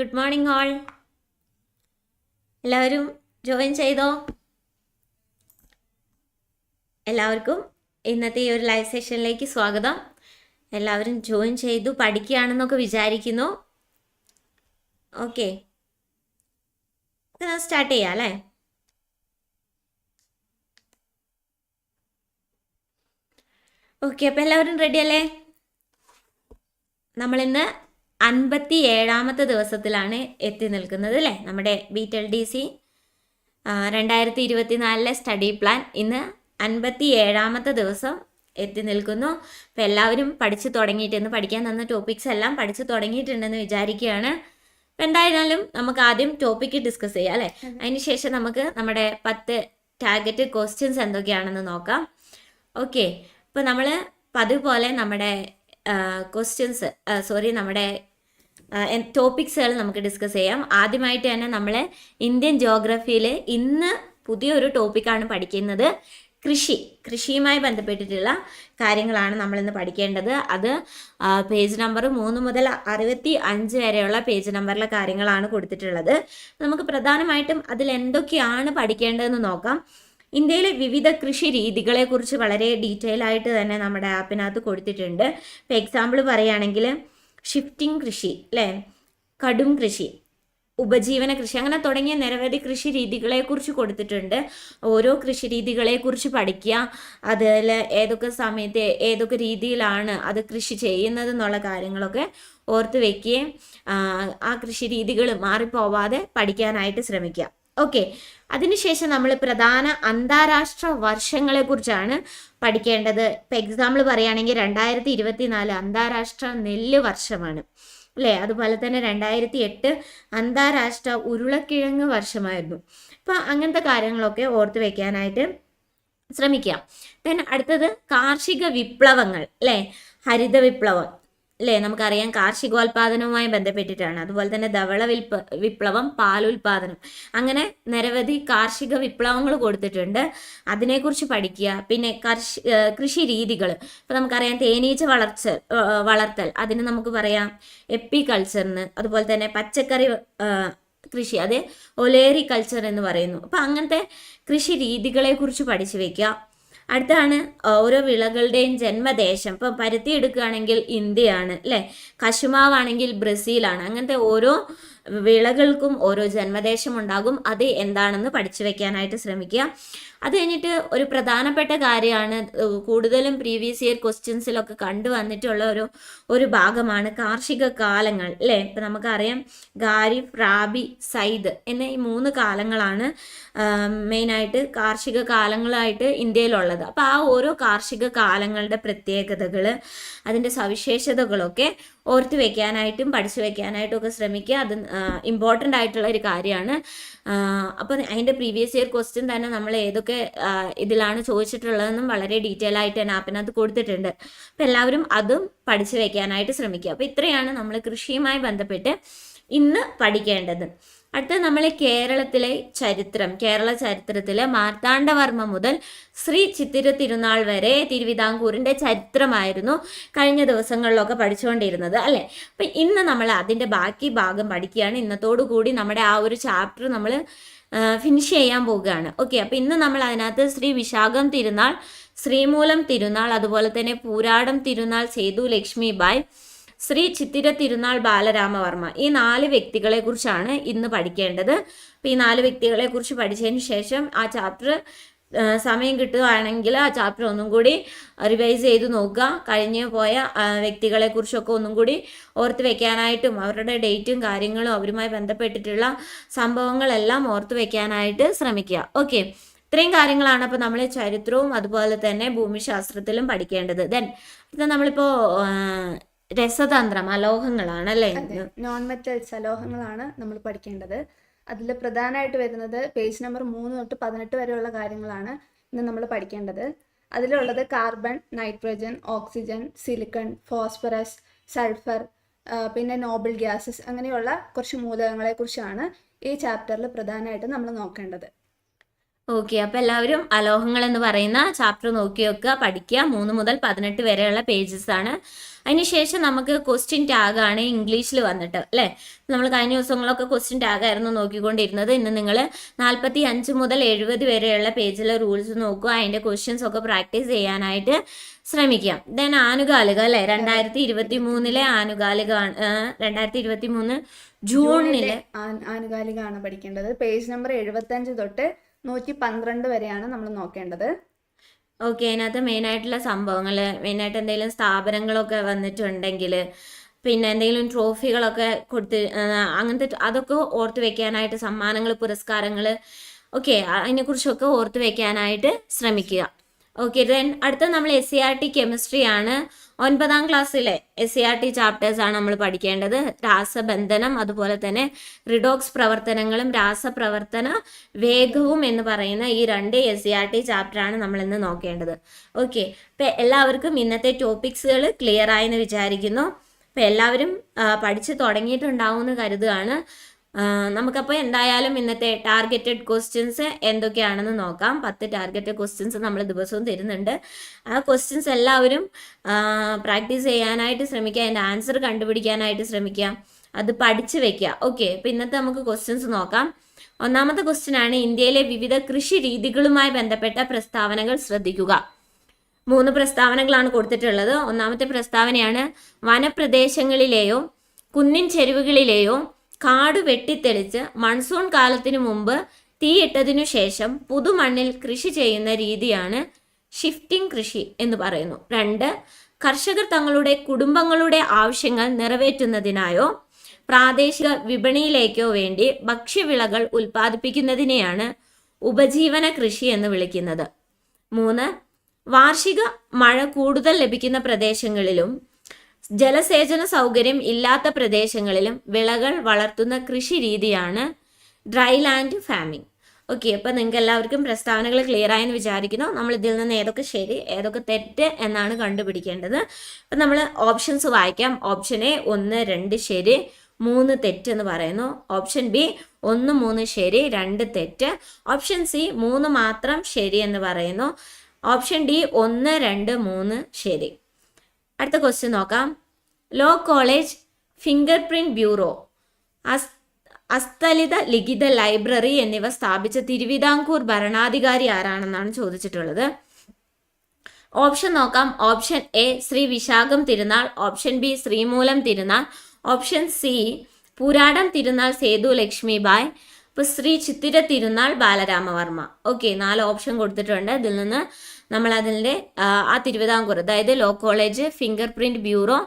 Good morning all എല്ലാവരും join ചെയ്തോ? എല്ലാവർക്കും ഇന്നത്തെ ഈ ഒരു ലൈവ് സെഷനിലേക്ക് സ്വാഗതം. എല്ലാവരും ജോയിൻ ചെയ്തു പഠിക്കുകയാണെന്നൊക്കെ വിചാരിക്കുന്നു. ഓക്കെ സ്റ്റാർട്ട് ചെയ്യാം അല്ലേ? ഓക്കെ അപ്പം എല്ലാവരും റെഡി അല്ലേ? നമ്മളിന്ന് അൻപത്തി ഏഴാമത്തെ ദിവസത്തിലാണ് എത്തി നിൽക്കുന്നത് അല്ലേ? നമ്മുടെ ബി ബീറ്റൽ ഡി സി രണ്ടായിരത്തി ഇരുപത്തി നാലിലെ സ്റ്റഡി പ്ലാൻ ഇന്ന് അൻപത്തി ഏഴാമത്തെ ദിവസം എത്തി നിൽക്കുന്നു. അപ്പോൾ എല്ലാവരും പഠിച്ചു തുടങ്ങിയിട്ട് ഇന്ന് പഠിക്കാൻ തന്ന ടോപ്പിക്സ് എല്ലാം പഠിച്ചു തുടങ്ങിയിട്ടുണ്ടെന്ന് വിചാരിക്കുകയാണ്. അപ്പം എന്തായാലും നമുക്ക് ആദ്യം ടോപ്പിക്ക് ഡിസ്കസ് ചെയ്യാം അല്ലേ? അതിനുശേഷം നമുക്ക് നമ്മുടെ പത്ത് ടാർഗറ്റ് ക്വസ്റ്റ്യൻസ് എന്തൊക്കെയാണെന്ന് നോക്കാം. ഓക്കെ ഇപ്പോൾ നമ്മൾ പതിവ് പോലെ നമ്മുടെ ക്വസ്റ്റ്യൻസ് സോറി നമ്മുടെ ടോപ്പിക്സുകൾ നമുക്ക് ഡിസ്കസ് ചെയ്യാം. ആദ്യമായിട്ട് തന്നെ നമ്മൾ ഇന്ത്യൻ ജോഗ്രഫിയിൽ ഇന്ന് പുതിയൊരു ടോപ്പിക്കാണ് പഠിക്കുന്നത്. കൃഷി. കൃഷിയുമായി ബന്ധപ്പെട്ടിട്ടുള്ള കാര്യങ്ങളാണ് നമ്മൾ ഇന്ന് പഠിക്കേണ്ടത്. അത് പേജ് നമ്പർ മൂന്ന് മുതൽ അറുപത്തി അഞ്ച് വരെയുള്ള പേജ് നമ്പറിലെ കാര്യങ്ങളാണ് കൊടുത്തിട്ടുള്ളത്. നമുക്ക് പ്രധാനമായിട്ടും അതിൽ എന്തൊക്കെയാണ് പഠിക്കേണ്ടതെന്ന് നോക്കാം. ഇന്ത്യയിലെ വിവിധ കൃഷി രീതികളെക്കുറിച്ച് വളരെ ഡീറ്റെയിൽ ആയിട്ട് തന്നെ നമ്മുടെ ആപ്പിനകത്ത് കൊടുത്തിട്ടുണ്ട്. ഇപ്പോൾ എക്സാമ്പിൾ പറയുകയാണെങ്കിൽ ഷിഫ്റ്റിംഗ് കൃഷി അല്ലേ? കടും കൃഷി ഉപജീവന കൃഷി അങ്ങനെ തുടങ്ങിയ നിരവധി കൃഷി രീതികളെ കുറിച്ച് കൊടുത്തിട്ടുണ്ട്. ഓരോ കൃഷി രീതികളെ കുറിച്ച് പഠിക്കുക അതിൽ ഏതൊക്കെ സമയത്ത് ഏതൊക്കെ രീതിയിലാണ് അത് കൃഷി ചെയ്യുന്നത് എന്നുള്ള കാര്യങ്ങളൊക്കെ ഓർത്ത് വെക്കുകയും ആ കൃഷി രീതികൾ മാറിപ്പോവാതെ പഠിക്കാനായിട്ട് ശ്രമിക്കുക. ഓക്കെ അതിനുശേഷം നമ്മൾ പ്രധാന അന്താരാഷ്ട്ര വർഷങ്ങളെ കുറിച്ചാണ് പഠിക്കേണ്ടത്. ഇപ്പം എക്സാമ്പിൾ പറയുകയാണെങ്കിൽ രണ്ടായിരത്തി ഇരുപത്തി നാല് അന്താരാഷ്ട്ര നെല്ല് വർഷമാണ്. അല്ലേ? അതുപോലെ തന്നെ രണ്ടായിരത്തി എട്ട് അന്താരാഷ്ട്ര ഉരുളക്കിഴങ്ങ് വർഷമായിരുന്നു. അപ്പം അങ്ങനത്തെ കാര്യങ്ങളൊക്കെ ഓർത്ത് വെക്കാനായിട്ട് ശ്രമിക്കാം. ദെൻ അടുത്തത് കാർഷിക വിപ്ലവങ്ങൾ അല്ലേ? ഹരിത വിപ്ലവം അല്ലേ നമുക്കറിയാം കാർഷികോൽപാദനവുമായി ബന്ധപ്പെട്ടിട്ടാണ്. അതുപോലെ തന്നെ ധവള വിൽപ വിപ്ലവം പാലുൽപാദനം. അങ്ങനെ നിരവധി കാർഷിക വിപ്ലവങ്ങൾ കൊടുത്തിട്ടുണ്ട്. അതിനെക്കുറിച്ച് പഠിക്കുക. പിന്നെ കർഷി കൃഷി രീതികൾ ഇപ്പം നമുക്കറിയാം തേനീച്ച വളർച്ച വളർത്തൽ. അതിന് നമുക്ക് പറയാം എപ്പി കൾച്ചറിന് അതുപോലെ തന്നെ പച്ചക്കറി കൃഷി. അതെ ഒലേറി കൾച്ചർ എന്ന് പറയുന്നു. അപ്പം അങ്ങനത്തെ കൃഷി രീതികളെക്കുറിച്ച് പഠിച്ചു വയ്ക്കുക. അടുത്താണ് ഓരോ വിളകളുടെയും ജന്മദേശം. ഇപ്പം പരുത്തി എടുക്കുകയാണെങ്കിൽ ഇന്ത്യയാണ് അല്ലേ? കശുമാവാണെങ്കിൽ ബ്രസീലാണ്. അങ്ങനത്തെ ഓരോ വിളകൾക്കും ഓരോ ജന്മദേശം ഉണ്ടാകും. അത് എന്താണെന്ന് പഠിച്ചു വെക്കാനായിട്ട് ശ്രമിക്കുക. അത് കഴിഞ്ഞിട്ട് ഒരു പ്രധാനപ്പെട്ട കാര്യമാണ് കൂടുതലും പ്രീവിയസ് ഇയർ ക്വസ്റ്റ്യൻസിലൊക്കെ കണ്ടുവന്നിട്ടുള്ള ഒരു ഒരു ഭാഗമാണ് കാർഷിക കാലങ്ങൾ അല്ലേ? ഇപ്പം നമുക്കറിയാം ഖാരിഫ് റാബി സൈദ് എന്ന ഈ മൂന്ന് കാലങ്ങളാണ് മെയിനായിട്ട് കാർഷിക കാലങ്ങളായിട്ട് ഇന്ത്യയിലുള്ളത്. അപ്പോൾ ആ ഓരോ കാർഷിക കാലങ്ങളുടെ പ്രത്യേകതകൾ അതിന്റെ സവിശേഷതകളൊക്കെ ഓർത്ത് വെക്കാനായിട്ടും പഠിച്ചു വെക്കാനായിട്ടും ഒക്കെ ശ്രമിക്കുക. അത് ഇമ്പോർട്ടന്റ് ആയിട്ടുള്ള ഒരു കാര്യമാണ്. അപ്പോൾ അതിന്റെ പ്രീവിയസ് ഇയർ ക്വസ്റ്റ്യൻ തന്നെ നമ്മൾ ഏതൊക്കെ ഇതിലാണ് ചോദിച്ചിട്ടുള്ളതെന്നും വളരെ ഡീറ്റെയിൽ ആയിട്ട് തന്നെ ആപ്പിനകത്ത് കൊടുത്തിട്ടുണ്ട്. അപ്പോൾ എല്ലാവരും അതും പഠിച്ചു വെക്കാനായിട്ട് ശ്രമിക്കുക. അപ്പോൾ ഇത്രയാണ് നമ്മൾ കൃഷിയുമായി ബന്ധപ്പെട്ട് ഇന്ന് പഠിക്കേണ്ടത്. അടുത്ത നമ്മൾ കേരളത്തിലെ ചരിത്രം കേരള ചരിത്രത്തിലെ മാർത്താണ്ഡവർമ്മ മുതൽ ശ്രീ ചിത്തിര തിരുനാൾ വരെ തിരുവിതാംകൂറിന്റെ ചരിത്രമായിരുന്നു കഴിഞ്ഞ ദിവസങ്ങളിലൊക്കെ പഠിച്ചുകൊണ്ടിരുന്നത് അല്ലേ? അപ്പം ഇന്ന് നമ്മൾ അതിന്റെ ബാക്കി ഭാഗം പഠിക്കുകയാണ്. ഇന്നത്തോടു കൂടി നമ്മുടെ ആ ഒരു ചാപ്റ്റർ നമ്മൾ ഫിനിഷ് ചെയ്യാൻ പോവുകയാണ്. ഓക്കെ അപ്പം ഇന്ന് നമ്മൾ അതിനകത്ത് ശ്രീ വിശാഖം തിരുനാൾ ശ്രീമൂലം തിരുനാൾ അതുപോലെ തന്നെ പൂരാടം തിരുനാൾ സേതു ലക്ഷ്മി ബായ് ശ്രീ ചിത്തിര തിരുനാൾ ബാലരാമവർമ്മ. ഈ നാല് വ്യക്തികളെ കുറിച്ചാണ് ഇന്ന് പഠിക്കേണ്ടത്. അപ്പോൾ ഈ നാല് വ്യക്തികളെ കുറിച്ച് പഠിച്ചതിന് ശേഷം ആ ചാപ്റ്റർ സമയം കിട്ടുകയാണെങ്കിൽ ആ ചാപ്റ്റർ ഒന്നും കൂടി റിവൈസ് ചെയ്ത് നോക്കുക. കഴിഞ്ഞു പോയ വ്യക്തികളെ കുറിച്ചൊക്കെ ഒന്നും കൂടി ഓർത്ത് വെക്കാനായിട്ടും അവരുടെ ഡേറ്റും കാര്യങ്ങളും അവരുമായി ബന്ധപ്പെട്ടിട്ടുള്ള സംഭവങ്ങളെല്ലാം ഓർത്ത് വെക്കാനായിട്ട് ശ്രമിക്കുക. ഓക്കെ. ഇത്രയും കാര്യങ്ങളാണ് അപ്പോൾ നമ്മൾ ചരിത്രവും അതുപോലെ തന്നെ ഭൂമിശാസ്ത്രത്തിലും പഠിക്കേണ്ടത്. ദെൻ നമ്മളിപ്പോൾ രസതന്ത്രം അലോഹങ്ങളാണ് അല്ലേ നോൺ മെറ്റൽസ് അലോഹങ്ങളാണ് നമ്മൾ പഠിക്കേണ്ടത്. അതിൽ പ്രധാനമായിട്ട് വരുന്നത് പേജ് നമ്പർ മൂന്ന് തൊട്ട് പതിനെട്ട് വരെയുള്ള കാര്യങ്ങളാണ് ഇന്ന് നമ്മൾ പഠിക്കേണ്ടത്. അതിലുള്ളത് carbon nitrogen oxygen silicon phosphorus sulphur പിന്നെ നോബിൾ ഗ്യാസസ് അങ്ങനെയുള്ള കുറച്ച് മൂലകങ്ങളെ കുറിച്ചാണ് ഈ ചാപ്റ്ററിൽ പ്രധാനമായിട്ട് നമ്മൾ നോക്കേണ്ടത്. ഓക്കെ അപ്പോൾ എല്ലാവരും അലോഹങ്ങൾ എന്ന് പറയുന്ന ചാപ്റ്റർ നോക്കി വെക്കുക പഠിക്കുക. മൂന്ന് മുതൽ പതിനെട്ട് വരെയുള്ള പേജസ് ആണ്. അതിനുശേഷം നമുക്ക് ക്വസ്റ്റ്യൻ ടാഗ് ആണ് ഇംഗ്ലീഷിൽ വന്നിട്ട് അല്ലേ? നമ്മൾ കഴിഞ്ഞ ദിവസങ്ങളൊക്കെ ക്വസ്റ്റ്യൻ ടാഗ് ആയിരുന്നു നോക്കിക്കൊണ്ടിരുന്നത്. ഇന്ന് നിങ്ങൾ നാൽപ്പത്തി അഞ്ച് മുതൽ എഴുപത് വരെയുള്ള പേജിലെ റൂൾസ് നോക്കുക. അതിന്റെ ക്വസ്റ്റ്യൻസ് ഒക്കെ പ്രാക്ടീസ് ചെയ്യാനായിട്ട് ശ്രമിക്കാം. ദെൻ ആനുകാലിക അല്ലേ? രണ്ടായിരത്തി ഇരുപത്തി മൂന്നിലെ ആനുകാലിക രണ്ടായിരത്തി ഇരുപത്തി മൂന്ന് ജൂണിലെ ആനുകാലികമാണ് പഠിക്കേണ്ടത്. പേജ് നമ്പർ എഴുപത്തഞ്ച് തൊട്ട് നൂറ്റി പന്ത്രണ്ട് വരെയാണ് നമ്മൾ നോക്കേണ്ടത്. ഓക്കെ അതിനകത്ത് മെയിനായിട്ടുള്ള സംഭവങ്ങൾ മെയിനായിട്ട് എന്തെങ്കിലും സ്ഥാപനങ്ങളൊക്കെ വന്നിട്ടുണ്ടെങ്കിൽ പിന്നെ എന്തെങ്കിലും ട്രോഫികളൊക്കെ കൊടുത്ത് അങ്ങനത്തെ അതൊക്കെ ഓർത്ത് വെക്കാനായിട്ട് സമ്മാനങ്ങൾ പുരസ്കാരങ്ങൾ ഓക്കെ അതിനെക്കുറിച്ചൊക്കെ ഓർത്ത് വെക്കാനായിട്ട് ശ്രമിക്കുക. ഓക്കെ ദെൻ അടുത്ത നമ്മൾ S C R T chemistry ആണ്. ഒൻപതാം ക്ലാസ്സിലെ S C R T chapters ആണ് നമ്മൾ പഠിക്കേണ്ടത്. രാസബന്ധനം അതുപോലെ തന്നെ റിഡോക്സ് പ്രവർത്തനങ്ങളും രാസപ്രവർത്തന വേഗവും എന്ന് പറയുന്ന ഈ രണ്ട് എസ് സി ആർ ടി ചാപ്റ്ററാണ് നമ്മൾ ഇന്ന് നോക്കേണ്ടത്. ഓക്കെ അപ്പം എല്ലാവർക്കും ഇന്നത്തെ ടോപ്പിക്സുകൾ ക്ലിയർ ആയെന്ന് വിചാരിക്കുന്നു. അപ്പം എല്ലാവരും പഠിച്ചു തുടങ്ങിയിട്ടുണ്ടാവും എന്ന് കരുതുകയാണ്. നമുക്കപ്പോൾ എന്തായാലും ഇന്നത്തെ ടാർഗറ്റഡ് ക്വസ്റ്റ്യൻസ് എന്തൊക്കെയാണെന്ന് നോക്കാം. പത്ത് ടാർഗറ്റഡ് ക്വസ്റ്റ്യൻസ് നമ്മൾ ദിവസവും തരുന്നുണ്ട്. ആ ക്വസ്റ്റ്യൻസ് എല്ലാവരും പ്രാക്ടീസ് ചെയ്യാനായിട്ട് ശ്രമിക്കുക അതിന്റെ ആൻസർ കണ്ടുപിടിക്കാനായിട്ട് ശ്രമിക്കുക അത് പഠിച്ചു വെക്കുക. ഓക്കെ അപ്പോൾ ഇന്നത്തെ നമുക്ക് ക്വസ്റ്റ്യൻസ് നോക്കാം. ഒന്നാമത്തെ ക്വസ്റ്റ്യൻ ആണ് ഇന്ത്യയിലെ വിവിധ കൃഷി രീതികളുമായി ബന്ധപ്പെട്ട പ്രസ്താവനകൾ ശ്രദ്ധിക്കുക. മൂന്ന് പ്രസ്താവനകളാണ് കൊടുത്തിട്ടുള്ളത്. ഒന്നാമത്തെ പ്രസ്താവനയാണ് വനപ്രദേശങ്ങളിലെയോ കുന്നിൻ ചെരുവുകളിലെയോ കാട് വെട്ടിത്തെളിച്ച് മൺസൂൺ കാലത്തിനു മുമ്പ് തീയിട്ടതിനു ശേഷം പുതുമണ്ണിൽ കൃഷി ചെയ്യുന്ന രീതിയാണ് ഷിഫ്റ്റിംഗ് കൃഷി എന്ന് പറയുന്നു. രണ്ട് കർഷകർ തങ്ങളുടെ കുടുംബങ്ങളുടെ ആവശ്യങ്ങൾ നിറവേറ്റുന്നതിനായോ പ്രാദേശിക വിപണിയിലേക്കോ വേണ്ടി ഭക്ഷ്യവിളകൾ ഉൽപ്പാദിപ്പിക്കുന്നതിനെയാണ് ഉപജീവന കൃഷി എന്ന് വിളിക്കുന്നത്. മൂന്ന് വാർഷിക മഴ കൂടുതൽ ലഭിക്കുന്ന പ്രദേശങ്ങളിലും ജലസേചന സൗകര്യം ഇല്ലാത്ത പ്രദേശങ്ങളിലും വിളകൾ വളർത്തുന്ന കൃഷി രീതിയാണ് ഡ്രൈ ലാൻഡ് ഫാമിംഗ്. ഓക്കെ അപ്പോൾ നിങ്ങൾക്ക് എല്ലാവർക്കും പ്രസ്താവനകൾ ക്ലിയർ ആയെന്ന് വിചാരിക്കുന്നു. നമ്മൾ ഇതിൽ നിന്ന് ഏതൊക്കെ ശരി ഏതൊക്കെ തെറ്റ് എന്നാണ് കണ്ടുപിടിക്കേണ്ടത്. അപ്പം നമ്മൾ ഓപ്ഷൻസ് വായിക്കാം. ഓപ്ഷൻ എ ഒന്ന് രണ്ട് ശരി മൂന്ന് തെറ്റ് എന്ന് പറയുന്നു. ഓപ്ഷൻ ബി ഒന്ന് മൂന്ന് ശരി രണ്ട് തെറ്റ്. ഓപ്ഷൻ സി മൂന്ന് മാത്രം ശരി എന്ന് പറയുന്നു. ഓപ്ഷൻ ഡി ഒന്ന് രണ്ട് മൂന്ന് ശരി. അടുത്ത ക്വസ്റ്റ്യൻ നോക്കാം. Law college fingerprint bureau അസ് അസ്തലിത ലിഖിത ലൈബ്രറി എന്നിവ സ്ഥാപിച്ച തിരുവിതാംകൂർ ഭരണാധികാരി ആരാണെന്നാണ് ചോദിച്ചിട്ടുള്ളത്. ഓപ്ഷൻ നോക്കാം. Option A Shri Vishakham Thirunal. Option B Sreemoolam Thirunal. Option C പുരാടം തിരുനാൾ സേതു ലക്ഷ്മിബായ് ഇപ്പോൾ ശ്രീ ചിത്തിര തിരുനാൾ ബാലരാമവർമ്മ. ഓക്കെ നാല് ഓപ്ഷൻ കൊടുത്തിട്ടുണ്ട്. ഇതിൽ നിന്ന് നമ്മൾ അതിന്റെ ആ, തിരുവിതാംകൂർ അതായത് law college fingerprint bureau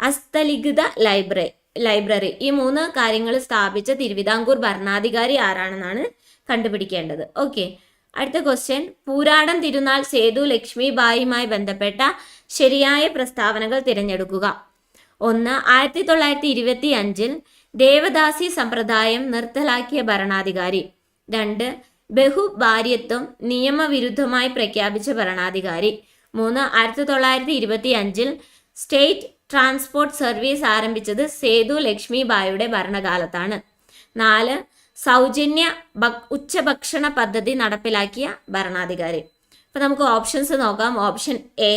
അസ്തലിഖിത ലൈബ്രറി ലൈബ്രറി ഈ മൂന്ന് കാര്യങ്ങൾ സ്ഥാപിച്ച തിരുവിതാംകൂർ ഭരണാധികാരി ആരാണെന്നാണ് കണ്ടുപിടിക്കേണ്ടത്. ഓക്കെ. അടുത്ത ക്വസ്റ്റ്യൻ പൂരാടം തിരുനാൾ സേതു ലക്ഷ്മിബായിയുമായി ബന്ധപ്പെട്ട ശരിയായ പ്രസ്താവനകൾ തിരഞ്ഞെടുക്കുക. ഒന്ന് ആയിരത്തി തൊള്ളായിരത്തി ഇരുപത്തി അഞ്ചിൽ ദേവദാസി സമ്പ്രദായം നിർത്തലാക്കിയ ഭരണാധികാരി. രണ്ട് ബഹുഭാര്യത്വം നിയമവിരുദ്ധമായി പ്രഖ്യാപിച്ച ഭരണാധികാരി. മൂന്ന് ആയിരത്തി തൊള്ളായിരത്തി ഇരുപത്തി അഞ്ചിൽ സ്റ്റേറ്റ് ട്രാൻസ്പോർട്ട് സർവീസ് ആരംഭിച്ചത് സേതു ലക്ഷ്മി ബായുടെ ഭരണകാലത്താണ്. നാല് സൗജന്യ ഉച്ചഭക്ഷണ പദ്ധതി നടപ്പിലാക്കിയ ഭരണാധികാരി. അപ്പം നമുക്ക് ഓപ്ഷൻസ് നോക്കാം. ഓപ്ഷൻ എ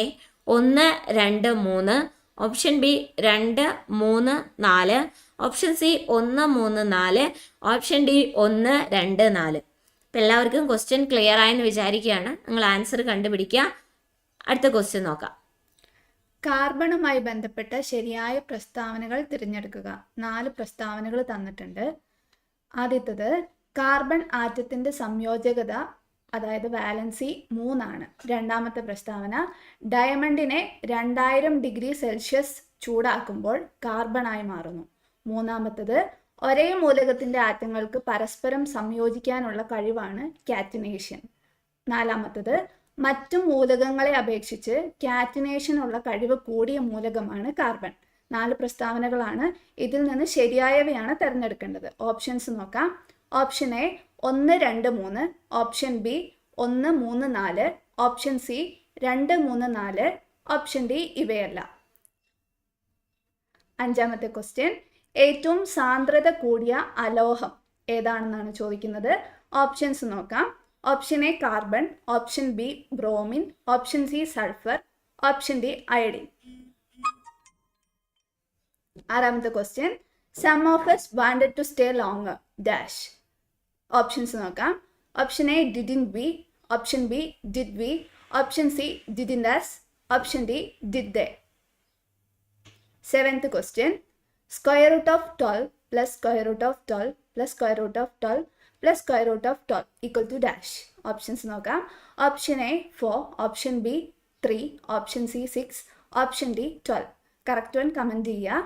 ഒന്ന് രണ്ട് മൂന്ന്. ഓപ്ഷൻ ബി രണ്ട് മൂന്ന് നാല്. ഓപ്ഷൻ സി ഒന്ന് മൂന്ന് നാല്. ഓപ്ഷൻ ഡി ഒന്ന് രണ്ട് നാല്. അപ്പം എല്ലാവർക്കും ക്വസ്റ്റ്യൻ ക്ലിയർ ആയെന്ന് വിചാരിക്കുകയാണ്. നിങ്ങൾ ആൻസർ കണ്ടുപിടിക്കുക. അടുത്ത ക്വസ്റ്റ്യൻ നോക്കാം. കാർബണുമായി ബന്ധപ്പെട്ട ശരിയായ പ്രസ്താവനകൾ തിരഞ്ഞെടുക്കുക. നാല് പ്രസ്താവനകൾ തന്നിട്ടുണ്ട്. ആദ്യത്തത് കാർബൺ ആറ്റത്തിന്റെ സംയോജകത അതായത് വാലൻസി മൂന്നാണ്. രണ്ടാമത്തെ പ്രസ്താവന ഡയമണ്ടിനെ രണ്ടായിരം ഡിഗ്രി സെൽഷ്യസ് ചൂടാക്കുമ്പോൾ കാർബണായി മാറുന്നു. മൂന്നാമത്തത് ഒരേ മൂലകത്തിന്റെ ആറ്റങ്ങൾക്ക് പരസ്പരം സംയോജിക്കാനുള്ള കഴിവാണ് കാറ്റിനേഷൻ. നാലാമത്തത് മറ്റു മൂലകങ്ങളെ അപേക്ഷിച്ച് കാറ്റിനേഷനുള്ള കഴിവ് കൂടിയ മൂലകമാണ് കാർബൺ. നാല് പ്രസ്താവനകളാണ് ഇതിൽ നിന്ന് ശരിയായവയാണ് തിരഞ്ഞെടുക്കേണ്ടത്. ഓപ്ഷൻസ് നോക്കാം. ഓപ്ഷൻ എ ഒന്ന് രണ്ട് മൂന്ന്. ഓപ്ഷൻ ബി ഒന്ന് മൂന്ന് നാല്. ഓപ്ഷൻ സി രണ്ട് മൂന്ന് നാല്. ഓപ്ഷൻ ഡി ഇവയല്ല. അഞ്ചാമത്തെ ക്വസ്റ്റ്യൻ ഏറ്റവും സാന്ദ്രത കൂടിയ അലോഹം ഏതാണെന്നാണ് ചോദിക്കുന്നത്? ഓപ്ഷൻസ് നോക്കാം. Option A carbon option B bromine option C sulphur option D iodine ആറാമത്തെ question some of us wanted to stay longer dash options നോക്കാം. Option A didn't be option B did be option C didn't does option D did the seventh question square root of twelve plus square root of twelve plus square root of twelve plus square root of twelve equal to dash options നോക്കാം. Option A four option B three option C six option D twelve correct one comment ചെയ്യുക.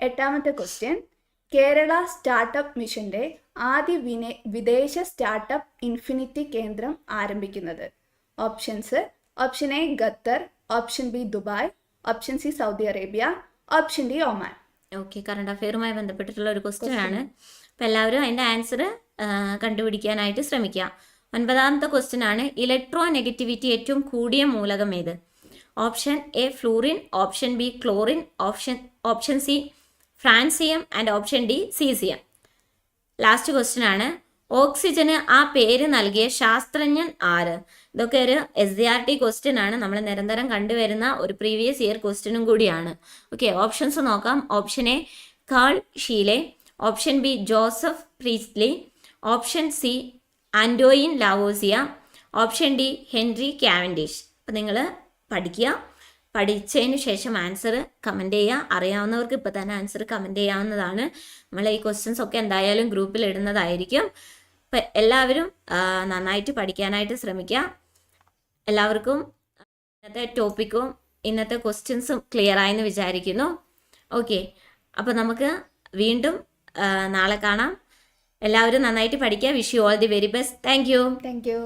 എട്ടാമത്തെ question Kerala startup മിഷന്റെ ആദ്യ വിനെ വിദേശ startup infinity കേന്ദ്രം ആരംഭിക്കുന്നത്. Options option A Qatar. Option B Dubai. Option C Saudi Arabia. Option D Oman okay current അഫെയറുമായി ബന്ധപ്പെട്ടിട്ടുള്ള ഒരു ക്വസ്റ്റ്യൻ ആണ്. അപ്പൊ എല്ലാവരും അതിന്റെ ആൻസർ കണ്ടുപിടിക്കാനായിട്ട് ശ്രമിക്കുക. ഒൻപതാമത്തെ ക്വസ്റ്റ്യൻ ആണ്. ഇലക്ട്രോ നെഗറ്റിവിറ്റി ഏറ്റവും കൂടിയ മൂലകം ഏത്? Option A fluorine option B chlorine option option C francium and option D caesium. Last question ആണ്. ഓക്സിജന് ആ പേര് നൽകിയ ശാസ്ത്രജ്ഞൻ ആര്? ഇതൊക്കെ ഒരു S D R T question ആണ്. നമ്മൾ നിരന്തരം കണ്ടുവരുന്ന ഒരു പ്രീവിയസ് ഇയർ ക്വസ്റ്റ്യനും കൂടിയാണ്. ഓക്കെ ഓപ്ഷൻസ് നോക്കാം. Option A Carl Scheele option B Joseph Priestley option C Antoine Lavoisier option D Henry Cavendish അപ്പം നിങ്ങൾ പഠിക്കുക. പഠിച്ചതിന് ശേഷം ആൻസർ കമന്റ് ചെയ്യുക. അറിയാവുന്നവർക്ക് ഇപ്പോൾ തന്നെ ആൻസർ കമന്റ് ചെയ്യാവുന്നതാണ്. നമ്മൾ ഈ ക്വസ്റ്റ്യൻസ് ഒക്കെ എന്തായാലും ഗ്രൂപ്പിൽ ഇടുന്നതായിരിക്കും. അപ്പം എല്ലാവരും നന്നായിട്ട് പഠിക്കാനായിട്ട് ശ്രമിക്കുക എല്ലാവർക്കും ഇന്നത്തെ ടോപ്പിക്കും ഇന്നത്തെ ക്വസ്റ്റ്യൻസും ക്ലിയർ ആയെന്ന് വിചാരിക്കുന്നു. ഓക്കെ അപ്പോൾ നമുക്ക് വീണ്ടും നാളെ കാണാം. എല്ലാവരും നന്നായിട്ട് പഠിക്കുക wish you all the very best thank you thank you